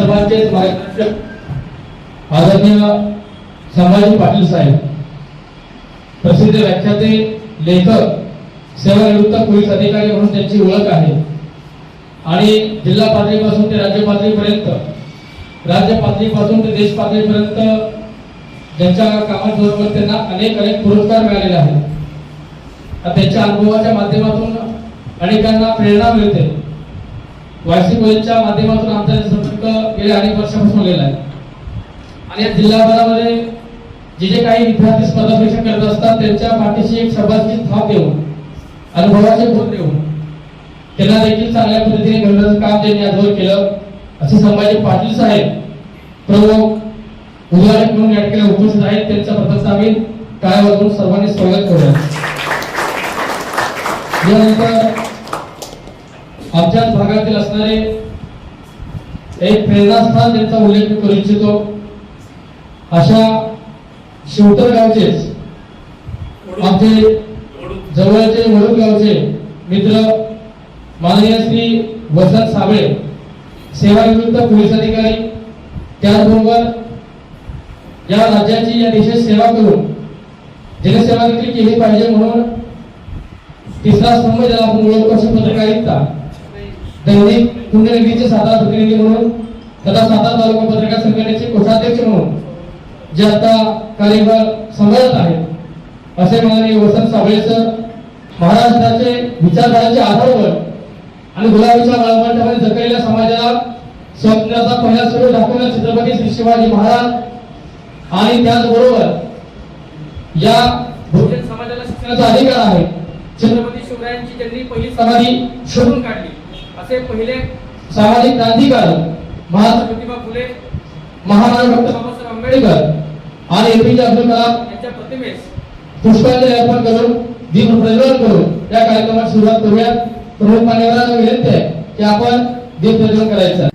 आपल्या मार्गदर्शक आदरणीय संभाजी पाटील साहेब प्रसिद्ध व्याख्याते लेखक सेवानिवृत्त पोलीस अधिकारी म्हणून त्यांची ओळख आहे. आणि जिल्हा पातळीपासून ते राज्य पातळीपर्यंत राज्य पातळीपासून ते देश पातळीपर्यंत ज्यांच्या कामाबरोबर त्यांना अनेक अनेक पुरस्कार मिळालेले आहेत. त्यांच्या अनुभवाच्या माध्यमातून अनेकांना प्रेरणा मिळते. वायसी माध्यमातून आमच्या गेल्या अनेक वर्षापासून गेला आहे. आणि या जिल्हाभरामध्ये जे जे काही विद्यार्थी स्पर्धा परीक्षा करत असतात त्यांच्या पाठीशी एक शब्दाची थाप देऊन अनुभवाचे बोध देऊन त्यांना देखील चांगल्या पद्धतीने घडण्याचं काम त्यांनी आजवर केलं असे संभाजी पाटील साहेब प्रमुख उदाहरण म्हणून या ठिकाणी उपस्थित आहेत. त्यांचं प्रथम आम्ही काय वाजून सर्वांनी स्वागत करूया. यानंतर आमच्याच भागातील असणारे एक प्रेरणास्थान त्यांचा उल्लेख मी करू इच्छितो. अशा शिवतर गावचेच आमचे जवळचे वडूद गावचे मित्र माननीय श्री वसंत साबळे सेवानिवृत्त पोलीस अधिकारी त्याचबरोबर या राज्याची या देशाची सेवा करून जनसेवा देखील केली पाहिजे म्हणून तिसरा स्तंभ ज्याला आपण ओळखतो अशी पत्रकारिता त्यांनी पुण्यनगरीचे सातारा प्रतिनिधी म्हणून तथा सातारा तालुका पत्रकार संघटनेचे कोषाध्यक्ष म्हणून जे आता कार्यभार सांभाळत आहेत असे माननीय वसंत साबळे सर महाराष्ट्राचे विचारधाराचे आधारवर आणि गुलाबीच्या बाळामध्ये जगलेल्या समाजाला स्वप्नाचा पहिला सुरू दाखवण्यात छत्रपती श्री शिवाजी महाराज आणि त्याचबरोबर या बहुजन समाजाला शिक्षणाचा अधिकार आहे. छत्रपती शिवरायांची त्यांनी पहिली समाधी शोधून काढली. असे पहिले सामाजिक क्रांतिकारक महात्मा ज्योतिबा फुले महामानव डॉक्टर बाबासाहेब आंबेडकर आणि एपीजे अब्दुल कलाम यांच्या प्रतिमेस पुष्पांजली अर्पण करून दीप प्रज्वलन करून या कार्यक्रमात सुरुवात करूया. प्रमुख मान्यवरांना विनंती आहे की आपण दीप प्रज्वलन करायचं.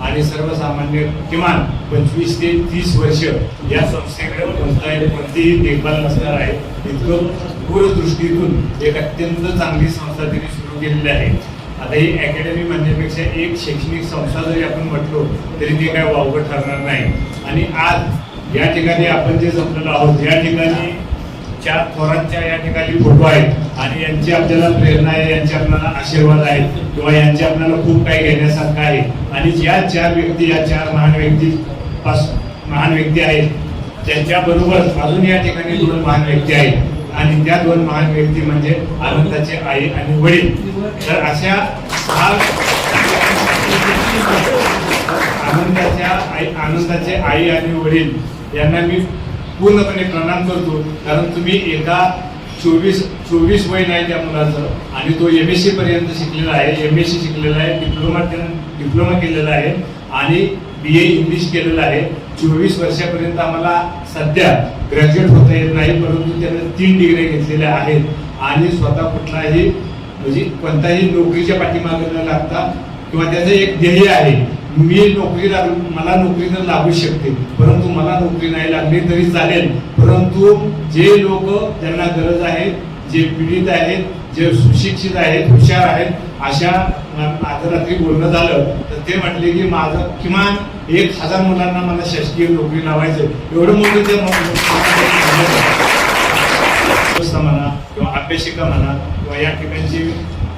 आणि सर्वसामान्य किमान पंचवीस ते तीस वर्ष या संस्थेकडे कोणताही कोणतीही देखभाल नसणार आहे. इतकं दूरदृष्टीतून एक अत्यंत चांगली संस्था त्यांनी सुरू केलेली आहे. आता ही अकॅडमी म्हणण्यापेक्षा एक शैक्षणिक संस्था जरी आपण म्हटलो तरी ते काय वावगं ठरणार नाही. आणि आज या ठिकाणी आपण जे जमलेलो आहोत या ठिकाणी चार थोरांच्या या ठिकाणी फोटो आहेत आणि यांची आपल्याला प्रेरणा आहे यांचे आपल्याला आशीर्वाद आहेत किंवा यांचे आपल्याला खूप काही घेण्यासारखं आहे. आणि ज्या चार व्यक्ती या चार महान व्यक्ती पास महान व्यक्ती आहेत त्यांच्याबरोबर अजून या ठिकाणी दोन महान व्यक्ती आहेत. आणि त्या दोन महान व्यक्ती म्हणजे आनंदाचे आई आणि वडील. तर अशा आनंदाच्या आई आनंदाचे आई आणि वडील यांना मी पूर्णपणे प्रणाम करतो कारण तुम्ही एका चोवीस चोवीस वय नाही त्या मुलाचं. आणि तो एम एस सी पर्यंत शिकलेला आहे. एम एस सी शिकलेला आहे डिप्लोमा डिप्लोमा केलेला आहे. आणि बी ए इंग्लिश केलेलं आहे. चोवीस वर्षापर्यंत आम्हाला सध्या ग्रॅज्युएट होता येत नाही परंतु त्यानं तीन डिग्री घेतलेल्या आहेत. आणि स्वतः कुठलाही म्हणजे कोणताही नोकरीच्या पाठीमागे न लागता किंवा त्याचं एक ध्येय आहे मी नोकरी लागू मला नोकरी तर लागू शकते परंतु मला नोकरी नाही लागली तरी चालेल. परंतु जे लोक ज्यांना गरज आहे जे पीडित आहेत जे सुशिक्षित आहेत हुशार आहेत अशा अं, आज रात्री बोलणं झालं तर ते म्हटले की माझं किमान एक हजार मुलांना मला शासकीय नोकरी लावायचं एवढं मोठं ते म्हणा किंवा अभ्यासिका म्हणा किंवा या ठिकाणची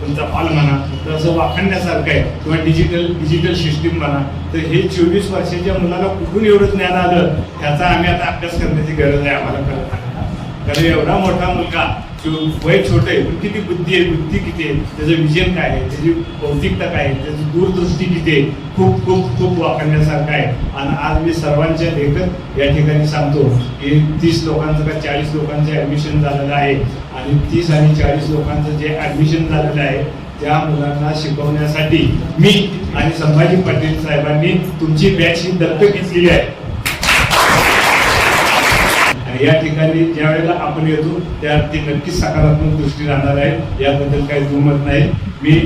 तुमचा हॉल म्हणा तर असं वाखाणण्यासारखं आहे. किंवा डिजिटल डिजिटल सिस्टीम म्हणा तर हे चोवीस वर्षाच्या मुलाला कुठून एवढं ज्ञान आलं ह्याचा आम्ही आता अभ्यास करण्याची गरज आहे आम्हाला करत कारण एवढा मोठा मुलगा जो वय छोट आहे पण किती बुद्धी आहे बुद्धी किती आहे त्याचं विजन काय आहे त्याची भौतिकता काय आहे त्याची दूरदृष्टी किती आहे खूप खूप खूप वापरण्यासारखं आहे. आणि आज मी सर्वांच्या लेखक या ठिकाणी सांगतो की तीस लोकांचं का चाळीस लोकांचं ऍडमिशन झालेलं आहे. आणि तीस आणि चाळीस लोकांचं जे ऍडमिशन झालेलं आहे त्या मुलांना शिकवण्यासाठी मी आणि संभाजी पाटील साहेबांनी तुमची बॅच ही दत्तक घेतलेली आहे. आणि या ठिकाणी ज्या वेळेला आपण येतो त्या ती नक्कीच सकारात्मक दृष्टी राहणार आहे. याबद्दल काही दुमत नाही. मी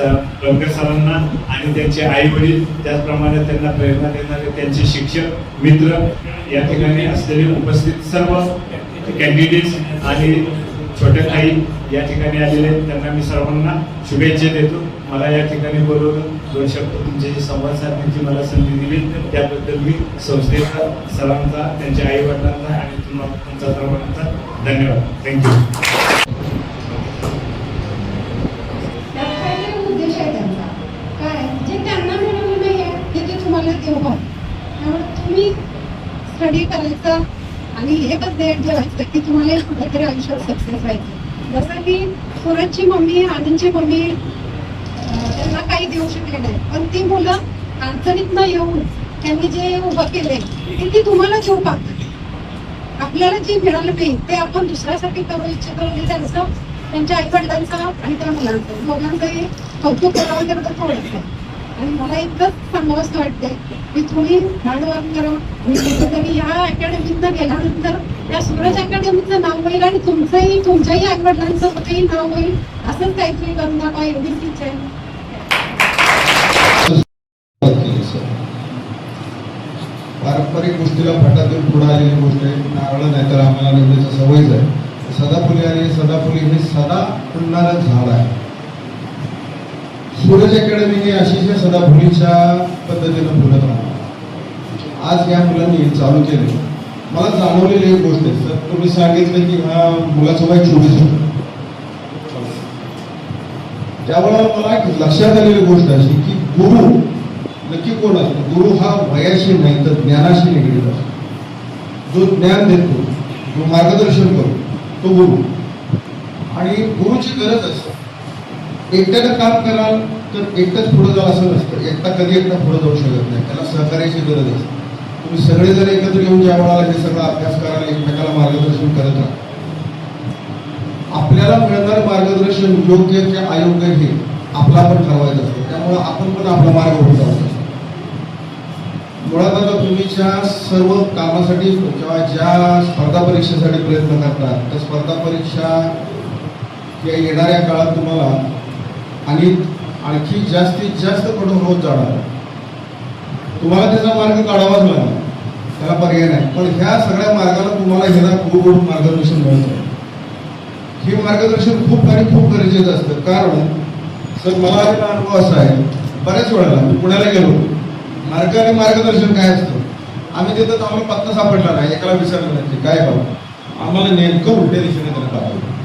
रंगर सरांना आणि त्यांचे आई वडील त्याचप्रमाणे त्यांना प्रेरणा देणारे त्यांचे शिक्षक मित्र या ठिकाणी असलेले उपस्थित सर्व कॅन्डिडेट्स आणि छोटे ताई या ठिकाणी आलेले आहेत. त्यांना मी सर्वांना शुभेच्छा देतो. मला या ठिकाणी बोलवलं. दोन शब्द तुमच्याशी संवाद साधण्याची मला संधी दिली. त्याबद्दल मी संस्थेचा सरांचा त्यांच्या आई वडिलांचा आणि तुम्हाला तुमचा सर्वांचा धन्यवाद. थँक्यू काय त्यांना तुम्हाला देऊ तुम्ही स्टडी करायचं आणि एकच ध्येय ठेवायचं की तुम्हाला एक कुठेतरी आयुष्यात सक्सेस व्हायचं. जसं की सूरजची मम्मी आनंदची मम्मी त्यांना काही देऊ शकले नाही. पण ती मुलं अडचणीत न येऊन त्यांनी जे उभं केले ते ती तुम्हाला देऊ पाहतात. आपल्याला जे मिळालं नाही ते आपण दुसऱ्यासाठी करू इच्छितो आणि त्यांचं त्यांच्या आई वडिलांचं आणि त्या मुलांचं. दोघांचंही कौतुक करावं तर थोडंच आहे आणि मला इतकंच मस्त वाटते मी थोडी हार्डवर्क करून आणि या अकॅडमीतनं गेल्यानंतर या सूरज अकॅडमीचं नाव होईल आणि तुमचंही तुमच्याही आई वडिलांचं स्वतःही नाव होईल असंच काहीतरी करून दाखवा एवढीच पारंपरिक गोष्टीला फाटा देऊन पुढे आलेली गोष्ट आहे नारळ नाही तर आम्हाला निवडीचं सवयच आहे सदाफुली आणि सदाफुली हे सदा फुलणारं झाड आहे सूरज अकॅडमी ही अतिशय सदाफुलीच्या पद्धतीनं बोलत राहणार आज या मुलांनी चालू केले मला जाणवलेली एक गोष्ट आहे सर तुम्ही सांगितलं की हा मुलाचं वय चोवीस होतं. त्यामुळे मला एक लक्षात आलेली गोष्ट अशी की गुरु नक्की कोण असतो गुरु हा वयाशी नाही तर ज्ञानाशी निगडीत असतो. जो ज्ञान देतो जो मार्गदर्शन करतो तो गुरु. आणि गुरुची गरज असते. एकट्यानं काम कराल तर एकटंच पुढे जाल असं नसतं. एकटा कधी एकटा पुढे जाऊ शकत नाही. त्याला सहकार्याची गरज असते. तुम्ही सगळेजण एकत्र येऊन ज्या वेळाला हे सगळं अभ्यास कराल एकमेकाला मार्गदर्शन करत राहा. आपल्याला मिळणारं मार्गदर्शन योग्य की अयोग्य हे आपला पण ठरवायचं असतं. त्यामुळं आपण पण आपला मार्ग उठवायचा असतो मुळात आता तुम्ही ज्या सर्व कामासाठी किंवा ज्या स्पर्धा परीक्षेसाठी प्रयत्न करतात त्या स्पर्धा परीक्षा या येणाऱ्या काळात तुम्हाला आणि आणखी जास्तीत जास्त कठोर होत जाणार. तुम्हाला त्याचा मार्ग काढावाच लागला. त्याला पर्याय नाही. पण ह्या सगळ्या मार्गाला तुम्हाला ह्याला खूप मार्गदर्शन मिळत. आहे हे मार्गदर्शन खूप आणि खूप गरजेचं असतं. कारण सर मला अनुभव असा आहे. बऱ्याच वेळेला मी पुण्याला गेलो. मार्ग आणि मार्गदर्शन काय असतं? आम्ही तिथं तर आम्हाला पत्ता सापडला नाही. एकाला विचारलं नाही. काय बाबा? आम्हाला नेमकं उलट्या दिशेने त्याला पाठवलं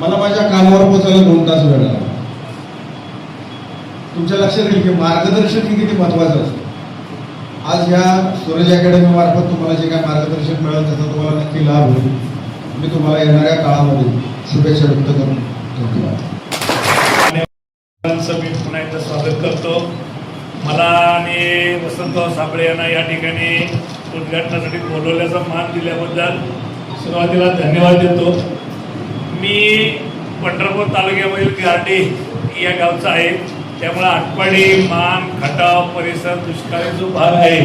मला माझ्या कामावर पोचायला दोन तास वेळ लागला. तुमच्या लक्षात येईल की मार्गदर्शन हे किती महत्वाचं असतं. आज ह्या सुरज अकॅडमी मार्फत तुम्हाला जे काय मार्गदर्शन मिळेल त्याचा तुम्हाला नक्की लाभ होईल. मी तुम्हाला येणाऱ्या काळामध्ये शुभेच्छा व्यक्त करून धन्यवाद. मी पुन्हा एकदा स्वागत करतो. मला आणि वसंतराव साबळे यांना या ठिकाणी उद्घाटनासाठी बोलवल्याचा मान दिल्याबद्दल सुरुवातीला धन्यवाद देतो. मी पंढरपूर तालुक्यामधील गारडी या गावचा आहे. त्यामुळे आटपाडी मान खटाव परिसर दुष्काळी जो भाग आहे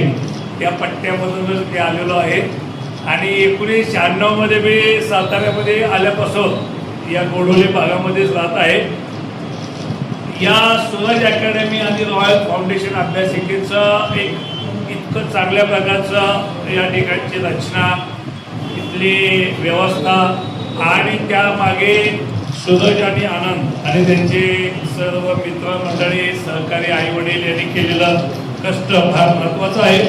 त्या पट्ट्यामधूनच मी आलेलो आहे. आणि एकोणीस शहाण्णवमध्ये मी साताऱ्यामध्ये आल्यापासून या गोडोली भागामध्येच राहत आहे. या सूरज अकॅडमी आणि रॉयल फाउंडेशन अभ्यासिकेचं एक इतकं चांगल्या प्रकारचं या ठिकाणची रचना इथली व्यवस्था आणि त्यामागे सुरज आणि आनंद आणि त्यांचे सर्व मित्रमंडळी सहकारी आईवडील यांनी केलेलं कष्ट फार महत्त्वाचं आहे.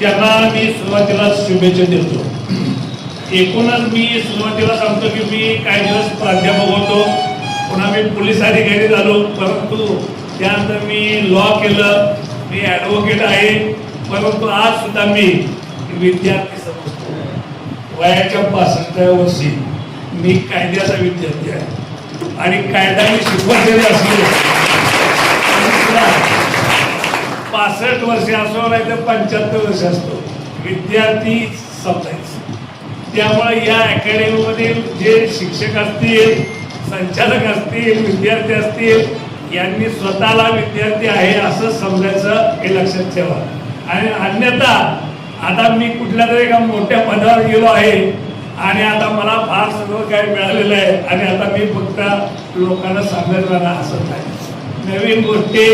त्यांना मी सुरुवातीला शुभेच्छा देतो. एकूणच मी सुरुवातीला सांगतो की मी काही दिवस प्राध्यापक होतो. पुन्हा मी पोलीस अधिकारी झालो. परंतु त्यानंतर मी लॉ केलं. मी ॲडव्होकेट आहे. परंतु आज सुद्धा मी विद्यार्थी वयाच्या पासष्टव्या वर्षी मी कायद्याचा विद्यार्थी आहे. आणि कायदा मी शिकवलेले असलो. पासष्ट वर्षी असो नाही तर पंच्याहत्तर वर्ष असतो. विद्यार्थी समजायचं. त्यामुळे या अकॅडमीमधील जे शिक्षक असतील संचालक असतील विद्यार्थी असतील यांनी स्वतःला विद्यार्थी आहे असं समजायचं हे लक्षात ठेवा. आणि अन्यथा आता मी कुठल्या तरी एका मोठ्या पदावर गेलो आहे आणि आता मला फार सगळं काय मिळालेलं आहे आणि आता मी फक्त लोकांना सांगत राहणार असं नाही. नवीन गोष्टी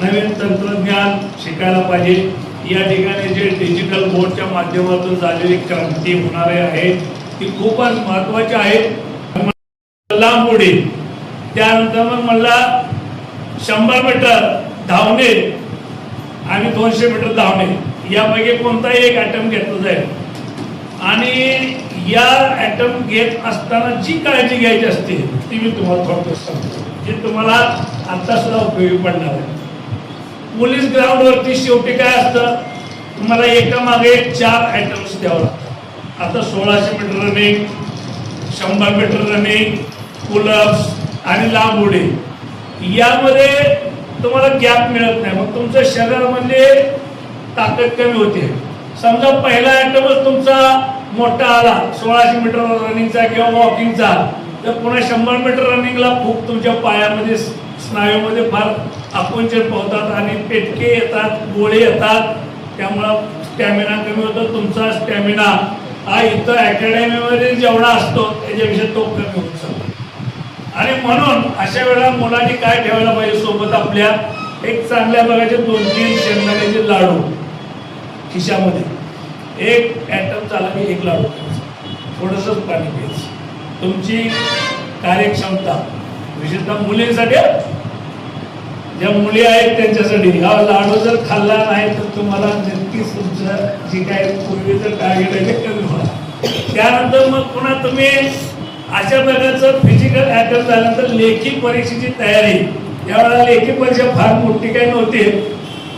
नवीन तंत्रज्ञान शिकायला पाहिजे. या ठिकाणी जे डिजिटल बोर्डच्या माध्यमातून झालेली क्रांती होणारी आहे ती खूपच महत्वाची आहे लांब उडी त्यानंतर मग मला शंभर मीटर धावणे आणि दोनशे मीटर धावणे. यापैकी कोणताही एक ॲटम घेतला जाईल. आणि या ॲटम घेत असताना जी काळजी घ्यायची असते ती मी तुम्हाला थोडक्यात सांगतो. जी तुम्हाला आत्तासुद्धा उपयोगी पडणार आहे. पोलीस ग्राउंडवरती शेवटी काय असतं? तुम्हाला एका मागे एक चार आयटम्स द्यावं लागतात. आता सोळाशे मीटर रनिंग शंभर मीटर रनिंग पुलअप्स आणि लांब उडी. यामध्ये तुम्हाला गॅप मिळत नाही. मग तुमच्या शरीरामध्ये ताकद कमी होते. समजा पहिला आयटमच तुमचा मोठा आला सोळाशे मीटर रनिंगचा किंवा वॉकिंगचा तर पुन्हा शंभर मीटर रनिंगला खूप तुमच्या पायामध्ये स्नायूमध्ये फार आकुंचन पावतात आणि पेटके येतात गोळे येतात. त्यामुळं स्टॅमिना कमी होतो. तुमचा स्टॅमिना हा इथं अकॅडमीमध्ये जेवढा असतो त्याच्यापेक्षा तो कमी होत चालतो आणि म्हणून अशा वेळेला मुलांनी काय ठेवायला पाहिजे सोबत आपल्या? एक चांगल्या प्रकारचे दोन तीन शेंगदाण्याचे लाडू. खिशामध्ये. एक ॲटम झाला की एक लाडू थोडंसंच पाणी प्यायचं. तुमची कार्यक्षमता विशेषतः मुलींसाठी ज्या मुली आहेत त्यांच्यासाठी. हा लाडू जर खाल्ला नाही तर तुम्हाला नक्कीच तुमचं जी काय पूर्वीचं टार्गेट आहे ते कमी होणार. त्यानंतर मग पुन्हा तुम्ही अशा प्रकारचं फिजिकल ॲटम झाल्यानंतर लेखी परीक्षेची तयारी. यावेळेला लेखी परीक्षा फार मोठी काही नव्हती.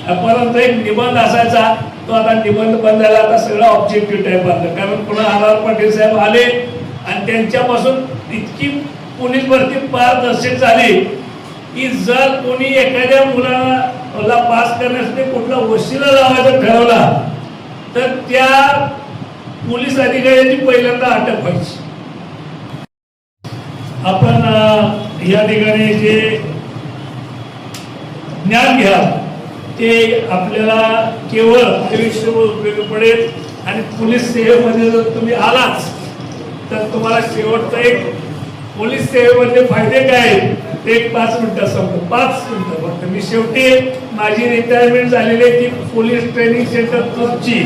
परंतु एक निबंध असायचा. तो आता निबंध बंद झाला आता सगळं ऑब्जेक्टिव्ह टाईप आलं कारण पुन्हा आर आर पाटील साहेब आले आणि त्यांच्यापासून इतकी पोलीस भरती पारदर्शक झाली की जर कोणी एखाद्या मुलाला पास करण्यासाठी कुठला वशिला लावायचा ठरवला तर त्या पोलीस अधिकाऱ्याची पहिल्यांदा अटक व्हायची. आपण या ठिकाणी जे ज्ञान घ्या. ते आपल्याला केवळ आयुष्यभर उपयोगी पडेल आणि पोलीस सेवेमध्ये जर तुम्ही आलाच तर तुम्हाला शेवटचा एक पोलीस सेवेमधले फायदे काय आहेत? ते एक पाच मिनिटं सांगतो. पाच मिनिटं फक्त. मी शेवटी माझी रिटायरमेंट झालेली आहे ती पोलीस ट्रेनिंग सेंटर तुमची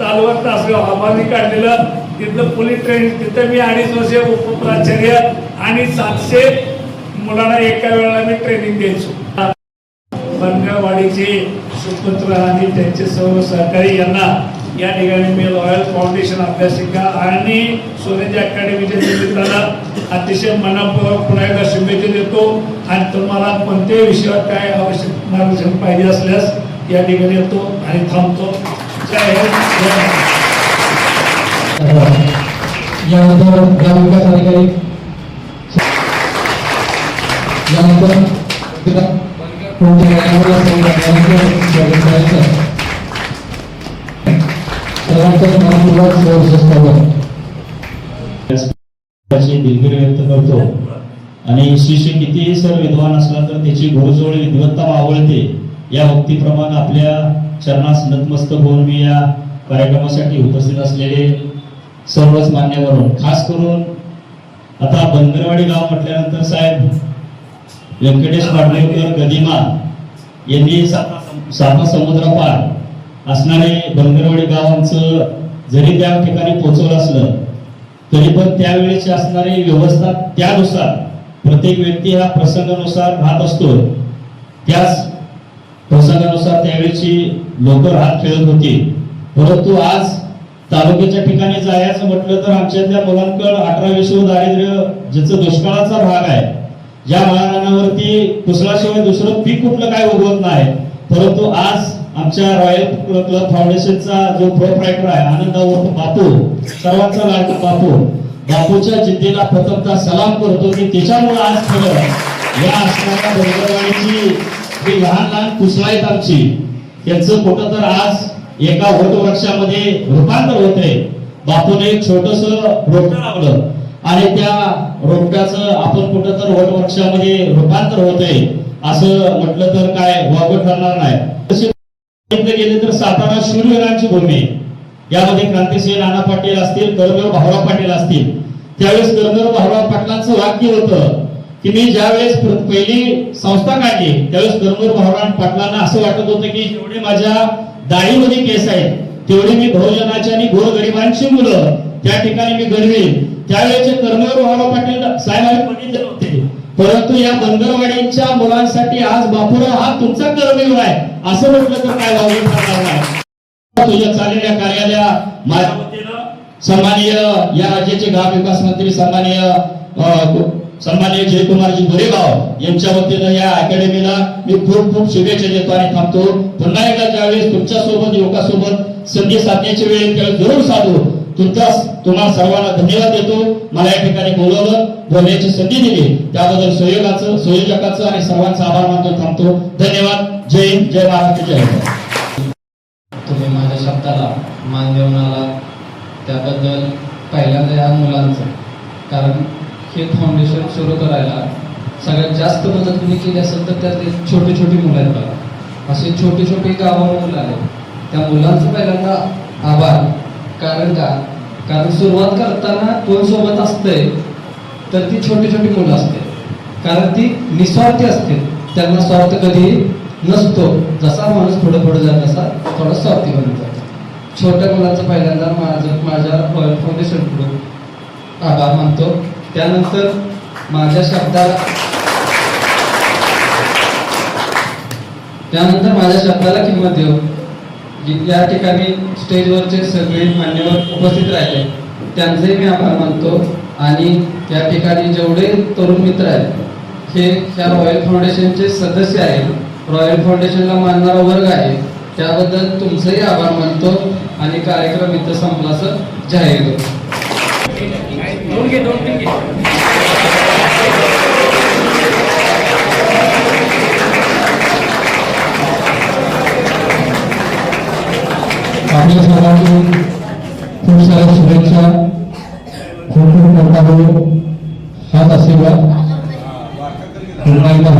तालुका तासगाव आम्हाला काढलेलं. तिथलं पोलीस ट्रेनिंग तिथं मी अडीच वर्षे उपप्राचार्य आणि सातशे मुलांना एका वेळेला मी ट्रेनिंग द्यायचो. बनगावाडीचे सुपुत्र आणि त्यांचे सर्व सहकारी यांना या ठिकाणी मी रॉयल फाउंडेशन अभ्यासिका आणि सोनेजी अकॅडमीच्या निमित्तानं अतिशय मनापूर्वक पुन्हा एकदा शुभेच्छा देतो. आणि तुम्हाला कोणत्याही विषयावर काय आवश्यक मार्गदर्शन पाहिजे असल्यास या ठिकाणी येतो आणि थांबतो. यानंतर ग्रामविकास अधिकारी. यानंतर कोणत्या गावाला संघटनांचं स्वागत करतो. आणि शिष्य कितीही सर विद्वान असला तर त्याची घोडजोड विद्वत्ता मावळते या भक्तीप्रमाणे आपल्या चरणास नतमस्तक होऊन मी या कार्यक्रमासाठी उपस्थित असलेले सर्वच मान्यवरून खास करून आता बंदरवाडी गाव म्हटल्यानंतर साहेब व्यंकटेश पाडवेकर गदिमा यांनी सापा समुद्रापार असणारे बनगरवाडी गावांचं जरी त्या ठिकाणी पोहोचवलं असलं तरी पण त्यावेळेची असणारी व्यवस्था त्यानुसार प्रत्येक व्यक्ती हा प्रसंगानुसार राहत असतो. त्याच प्रसंगानुसार त्यावेळेची लोक राहत खेळत होती. परंतु आज तालुक्याच्या ठिकाणी जायचं म्हटलं तर आमच्यातल्या मुलांकडे अठरा विश्व दारिद्र्य ज्याचं दुष्काळाचा भाग आहे या महाराणावरती कुसळाशिवाय दुसरं पीक कुठलं काय उगवत नाही. परंतु आज आमच्या रॉयल क्लब फाउंडेशनचा जो प्रोप्रायटर आहे आनंद बापू सर्वांचा लाडका बापू बापूच्या जिद्दीला प्रथमता सलाम करतो की त्याच्यामुळे आज खरं या असणाऱ्या डोंगरवाडीची जी लहान लहान कुसळा आहेत आमची. त्यांचं कुठं तर आज एका वटवृक्षामध्ये रूपांतर होते बापूने एक छोटस रोपटं लावलं. आणि त्या रोपट्याचं आपण कुठं तर वटवृक्षामध्ये रूपांतर होतंय असं म्हटलं तर काय? वावगं ठरणार नाही. तसे गेले तर सातारा शूरवीरांची भूमी. आहे. यामध्ये क्रांतिसिंह नाना पाटील असतील कर्नल भाऊराव पाटील असतील. त्यावेळेस कर्नल भाऊराव पाटलांचं वाक्य होतं की मी ज्यावेळेस पहिली संस्था काढली त्यावेळेस कर्नल भाऊराव पाटलांना असं वाटत होतं की जेवढे माझ्या दाढीमध्ये केस आहेत तेवढे मी बहुजनाची आणि गोरगरिबांची मुलं त्या ठिकाणी मी घडवेल त्यावेळेचे कर्नल भाऊराव पाटील साहेब बघितले होते. परंतु या बंदरवाडीच्या मुलांसाठी आज बापूराव हा तुमचा कर्मवीर आहे. असं म्हटलं तर काय वावलं तुझ्या चाललेल्या कार्यालया माझ्या वतीनं सन्माननीय या राज्याचे ग्राम विकास मंत्री सन्माननीय अ, सन्माननीय जयकुमारजी गोरेगाव यांच्या वतीनं या अकॅडमीला मी खूप खूप शुभेच्छा देतो आणि थांबतो. पुन्हा एकदा ज्यावेळेस तुमच्यासोबत युवकासोबत संधी साधण्याची वेळ जरूर साधू. तुमचा तुम्हाला सर्वांना धन्यवाद देतो. मला या ठिकाणी बोलवलं बोलण्याची संधी दिली. त्याबद्दल सहयोगाचं संयोजकाचं आणि सर्वांचा आभार मानतो थांबतो. धन्यवाद. जय हिंद जय महाराष्ट्र जय. तुम्ही माझ्या शब्दाला मान देऊन आला त्याबद्दल पहिल्यांदा या मुलांचं. कारण हे फाउंडेशन सुरू करायला सगळ्यात जास्त मदत तुम्ही केली असेल तर त्यात छोटे छोटे मुलं आहेत बघा. असे छोटे छोटे गावावर मुलं आहेत त्या मुलांचं पहिल्यांदा आभार. कारण का? कारण सुरुवात करताना कोण सोबत असतंय तर ती छोटी छोटी मुलं असते. कारण ती निस्वार्थी असते. त्यांना स्वार्थ कधी नसतो. जसा माणूस पुढे पुढे जात तसा थोडा स्वार्थी बनत जातो. छोट्या मुलाचं पहिल्यांदा माझं माझ्या फाउंडेशनकडून आभार मानतो. त्यानंतर माझ्या शब्दाला त्यानंतर माझ्या शब्दाला किंमत देऊ. या ठिकाणी स्टेजवरचे सगळे मान्यवर उपस्थित राहिले. त्यांचे मी आभार मानतो आणि या ठिकाणी जेवढे तरुण मित्र आहेत हे ह्या रॉयल फाउंडेशनचे सदस्य आहेत. रॉयल फाउंडेशनला मानणारा वर्ग आहे. त्याबद्दल तुमचंही आभार मानतो आणि कार्यक्रम इथं संपला असं जाहीर आपल्या सर्वांनी खूप साऱ्या शुभेच्छा. खूप खूप मोठा हो. हात आशीर्वाद. पुन्हा एकदा